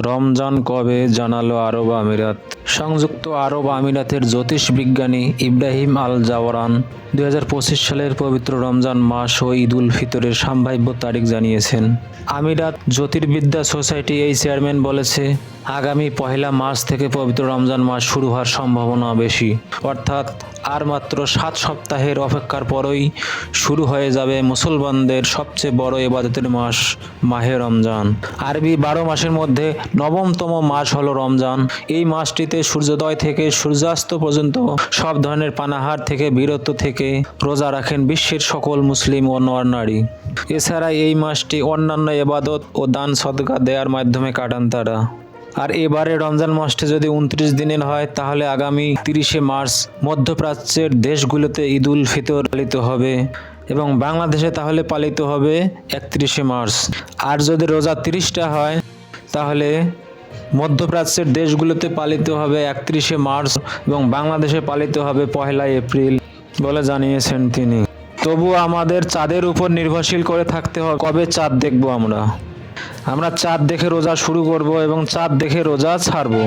রমজান কবে জানালো আরব আমিরাত? সংযুক্ত আরব আমিরাতের জ্যোতিষ বিজ্ঞানী ইব্রাহিম আল জাওয়ারান দু হাজার পঁচিশ সালের পবিত্র রমজান মাস ও ঈদ উল ফিতরের সম্ভাব্য তারিখ জানিয়েছেন। আমিরাত জ্যোতির্বিদ্যা সোসাইটি এই চেয়ারম্যান বলেছে, আগামী পহেলা মার্চ থেকে পবিত্র রমজান মাস শুরু হওয়ার সম্ভাবনা বেশি। অর্থাৎ আর মাত্র সাত সপ্তাহের অপেক্ষার পরই শুরু হয়ে যাবে মুসলমানদের সবচেয়ে বড় এবাদতের মাস, মাহে রমজান। আরবি বারো মাসের মধ্যে নবমতম মাস হলো রমজান। এই মাসটিতে সূর্যোদয় থেকে সূর্যাস্ত পর্যন্ত সব ধরনের পানাহার থেকে বিরত থেকে রোজা রাখেন বিশ্বের সকল মুসলিম ও নর নারী। এছাড়া এই মাসটি অন্যান্য এবাদত ও দান সদকা দেওয়ার মাধ্যমে কাটান তারা। আর এবারে রমজান মাসটি যদি উনত্রিশ দিনের হয়, তাহলে আগামী তিরিশে মার্চ মধ্যপ্রাচ্যের দেশগুলোতে ঈদ উল ফিতর পালিত হবে এবং বাংলাদেশে তাহলে পালিত হবে একত্রিশে মার্চ। আর যদি রোজা তিরিশটা হয়, তাহলে মধ্যপ্রাচ্যের দেশগুলোতে পালিত হবে একত্রিশে মার্চ এবং বাংলাদেশে পালিত হবে পহেলা এপ্রিল বলে জানিয়েছেন তিনি। তবু আমাদের চাঁদের উপর নির্ভরশীল করে থাকতে হবে। কবে চাঁদ দেখব আমরা? আমরা চাঁদ দেখে রোজা শুরু করব এবং চাঁদ দেখে রোজা ছাড়বো।